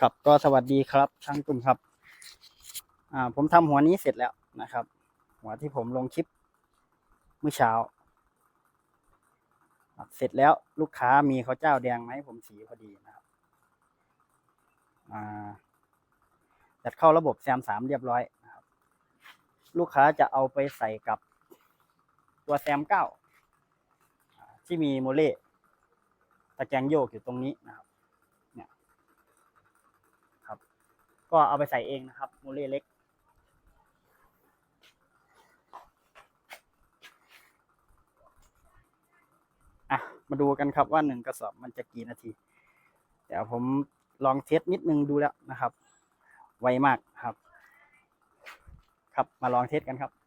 ครับก็สวัสดีครับ ช่างตุ้มครับ อ่า ผมทำหัวนี้เสร็จแล้วนะครับ หัวที่ผมลงคลิปเมื่อเช้า เสร็จแล้วลูกค้ามีข้าเจ้าแดงไหมผมสีพอดีนะครับ อ่าจัดเข้าระบบแซมสามเรียบร้อยนะครับ ลูกค้าจะเอาไปใส่กับตัวแซมเก้าอ่าที่มีโมเล่ตะแกรงโยกอยู่ตรงนี้นะครับ ก็เอาไปใส่เองนะครับโมเลเล็ก อะ มาดูกันครับว่าหนึ่งกระสอบมันจะกี่นาที เดี๋ยวผมลองเทสนิดนึงดูแล้วนะครับ ไวมากครับ ครับมาลองเทสกันครับ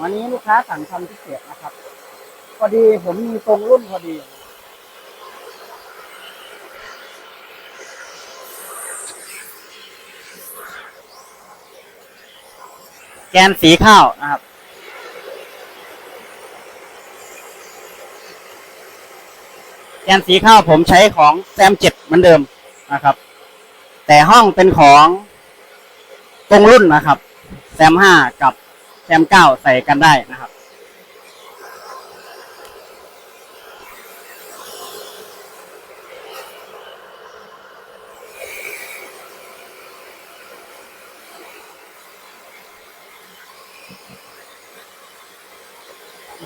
วันนี้ลูกค้าสั่งทำพิเศษนะครับ พอดีผมมีตรงรุ่นพอดี แกนสีข้าวนะครับแกนสีข้าวผมใช้ของแซมเจ็ดเหมือนเดิมนะครับ แต่ห้องเป็นของตรงรุ่นนะครับ แซมห้ากับ แซมเก้าใส่กันได้นะครับ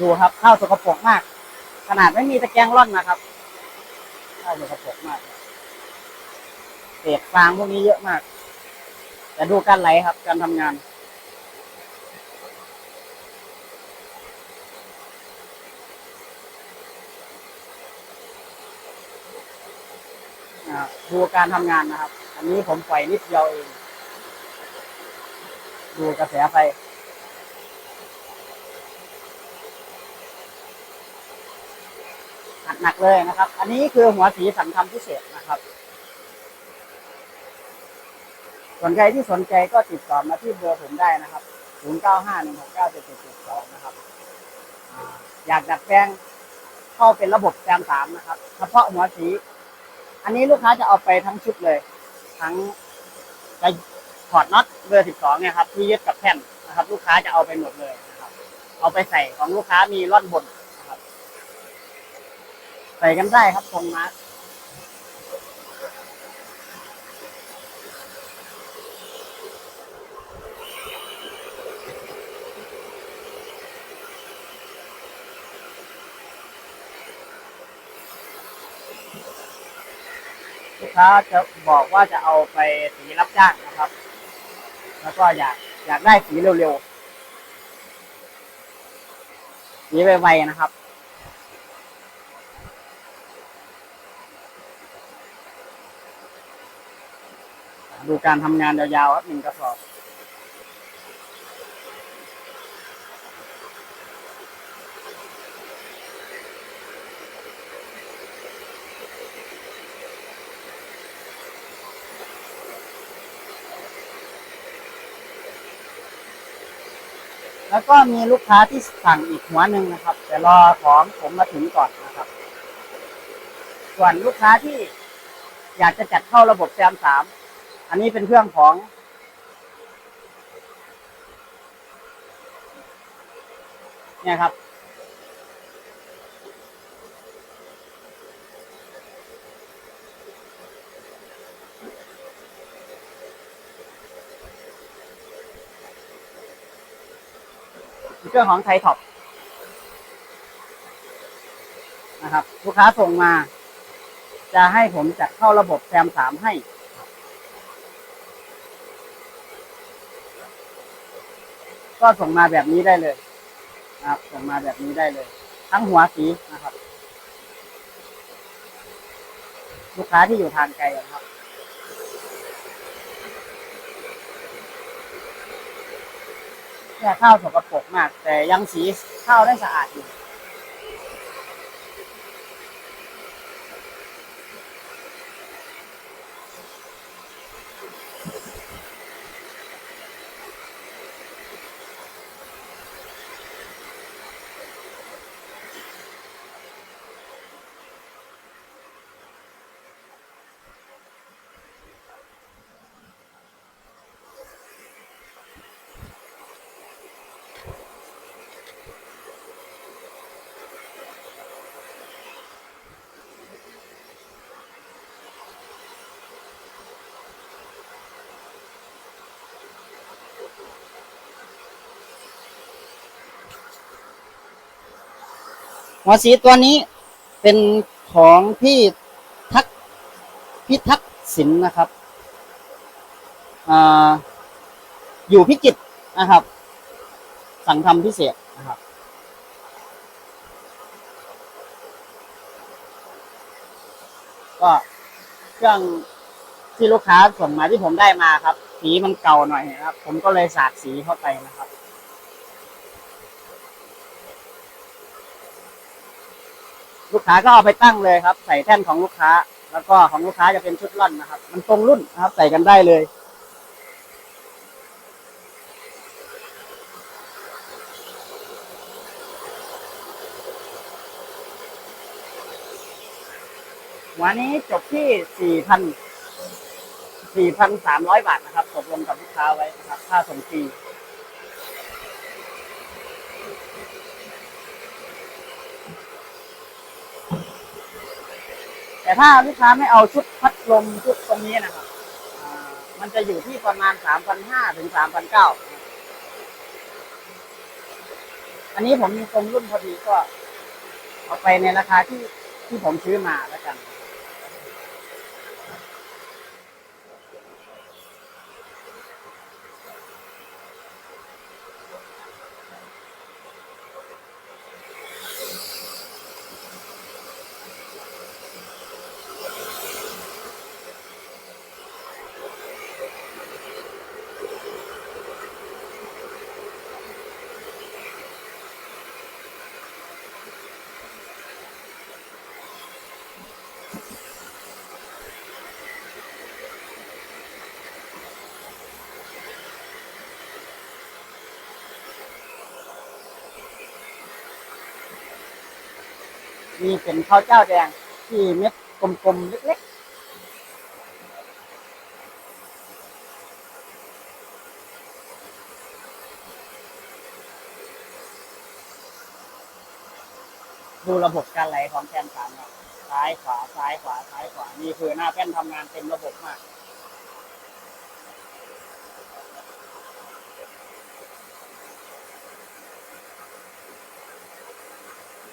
ดูครับข้าวสกปรกมาก ขนาดไม่มีตะแกรงร่อนนะครับข้าวสกปรกมากเศษฟางพวกนี้เยอะมาก แต่ดูการไหลครับ การทำงาน ดูการทำงานนะครับ อันนี้ผมปล่อยนิดเดียวเอง ดูกระแสไฟหนักๆเลยนะครับ อันนี้คือหัวสีสันทำพิเศษนะครับส่วนใครที่สนใจก็ติดต่อมาที่เบอร์ผมได้นะครับ 0951697772 นะครับออยากดัดแปลงเข้าเป็นระบบแซมสามนะครับ เฉพาะหัวสี อันนี้ลูกค้าจะเอาไปทั้งชุดเลย ทั้งจะถอดน็อตเบอร์ 12 เนี่ยครับที่ยึดกับแท่นนะครับ ลูกค้าจะเอาไปหมดเลยนะครับ เอาไปใส่ของลูกค้ามีร่อนบนนะครับ ใส่กันได้ครับตรงมาร์ ค้าจะบอกว่าจะเอาไปสีรับจ้างนะครับ แล้วก็อยากอยากได้สีเร็วๆ สีไวๆนะครับ ดูการทำงานยาวๆครับหนึ่งกระสอบ แล้วก็มีลูกค้าที่สั่งอีกหัวหนึ่งนะครับ แต่รอของผมมาถึงก่อนนะครับ ส่วนลูกค้าที่อยากจะจัดเข้าระบบแซมสามอันนี้เป็นเครื่องของ เนี่ยครับ เครื่องของไทท็อปนะครับ ลูกค้าส่งมา จะให้ผมจัดเข้าระบบแซมสามให้ก็ส่งมาแบบนี้ได้เลยนะครับ ส่งมาแบบนี้ได้เลย ทั้งหัวสีนะครับ ลูกค้าที่อยู่ทางไกลอะครับ แค่ข้าวสกปรกมาก แต่ยังสีข้าวได้สะอาดอยู่ หัวสีตัวนี้เป็นของพี่ทักพี่ทักษิณนะครับอ่าอยู่พิจิตนะครับ สั่งทำพิเศษนะครับ ก็เครื่องที่ลูกค้าส่งมาที่ผมได้มาครับ สีมันเก่าหน่อยนะครับ ผมก็เลยสาดสีเข้าไปนะครับ ลูกค้าก็เอาไปตั้งเลยครับ ใส่แท่นของลูกค้า แล้วก็ของลูกค้าจะเป็นชุดล่อนนะครับ มันตรงรุ่นนะครับ ใส่กันได้เลยวันนี้จบที่สี่พันสี่พันสามร้อยบาทนะครับตกลงกับลูกค้าไว้นะครับ ค่าส่งฟรี แต่ถ้าลูกค้าไม่เอาชุดพัดลมชุดตรงนี้นะครับมันจะอยู่ที่ประมาณสามพันห้าถึงสามพันเก้าอันนี้ผมมีตรงรุ่นพอดีก็ เอาไปในราคาที่ที่ผมซื้อมาแล้วกัน นี่เป็นข้าวเจ้าแดง ที่เม็ดกลมๆเล็กๆ ดูระบบการไหลของแกนสามครับซ้ายขวาซ้ายขวาซ้ายขวานี่คือหน้าแป้นทำงานเต็มระบบมาก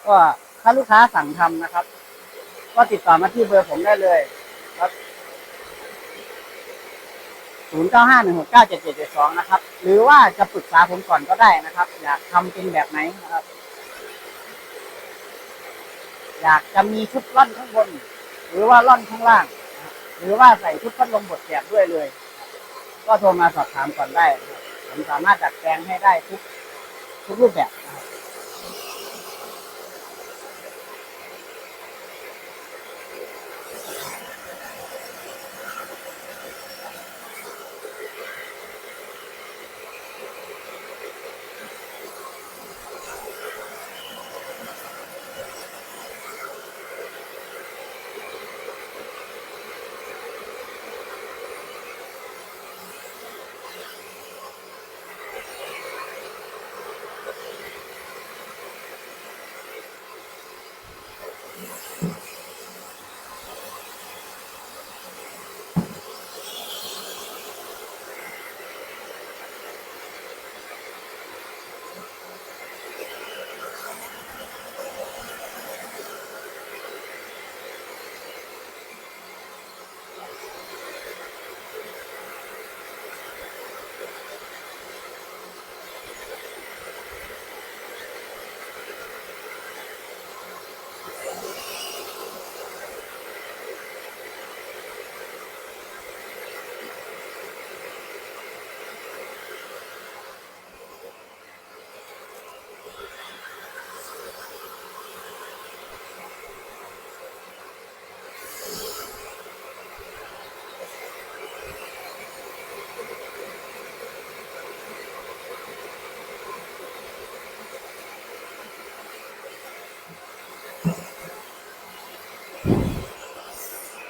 ก็ ถ้าลูกค้าสั่งทำนะครับ ก็ติดต่อมาที่เบอร์ผมได้เลยครับ0 9 5 1 6 9 7 7 7 2 นะครับ หรือว่าจะปรึกษาผมก่อนก็ได้นะครับ อยากทำเป็นแบบไหนนะครับ อยากจะมีชุดล่อนข้างบน หรือว่าล่อนข้างล่าง หรือว่าใส่ชุดพัดลมบดแจกด้วยเลย ก็โทรมาสอบถามก่อนได้ ผมสามารถดัดแปลงให้ได้ทุกทุกรูปแบบนะครับ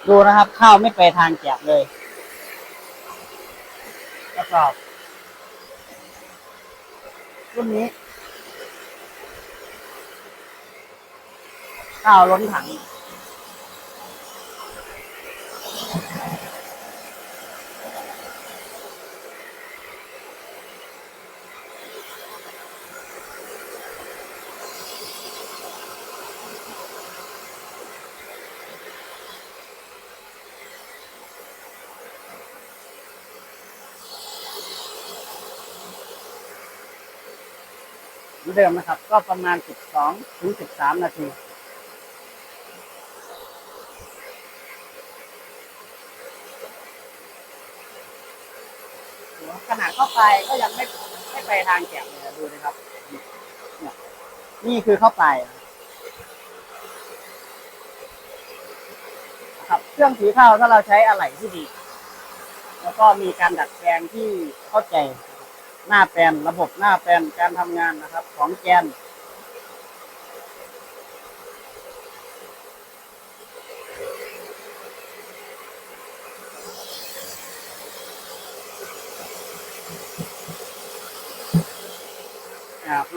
ดูนะครับ ข้าวไม่ไปทางแกบเลยกระสอบรุ่นนี้ ข้าวล้นถัง เดิมนะครับ ก็ประมาณ 12ถึง13 นาทีขนาดเข้าไปก็ยังไม่ไม่ไปทางแกะเลยดูนะครับ นี่คือเข้าไปนะครับเครื่องสีข้าวถ้าเราใช้อะไหล่ที่ดี แล้วก็มีการดัดแปลงที่เข้าใจ หน้าแปลนระบบหน้าแปลนการทำงานนะครับ ของแกน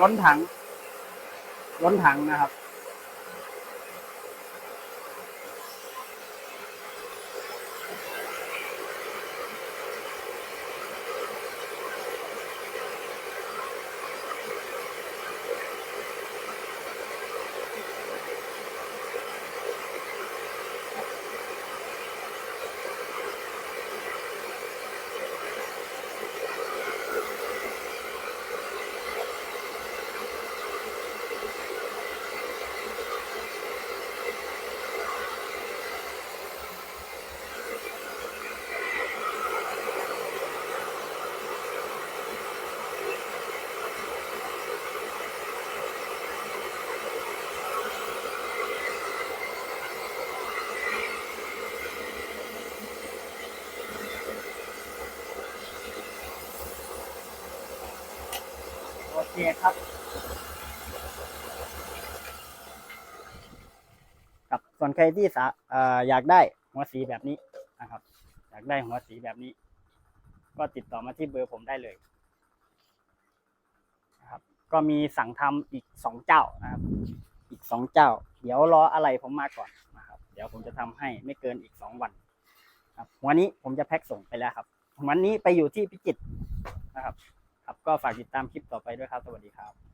ล้นถัง ล้นถังนะครับ โอเคครับกับส่วนใครที่สาออยากได้หัวสีแบบนี้นะครับ อยากได้หัวสีแบบนี้ ก็ติดต่อมาที่เบอร์ผมได้เลยนะครับ ก็มีสั่งทำอีกสองเจ้านะครับ อีกสองเจ้า เดี๋ยวรออะไรผมมาก่อนนะครับ เดี๋ยวผมจะทำให้ไม่เกินอีกสองวันครับวันนี้ผมจะแพ็คส่งไปแล้วครับ วันนี้ไปอยู่ที่พิจิตรนะครับ ครับก็ฝากติดตามคลิปต่อไปด้วยครับ สวัสดีครับ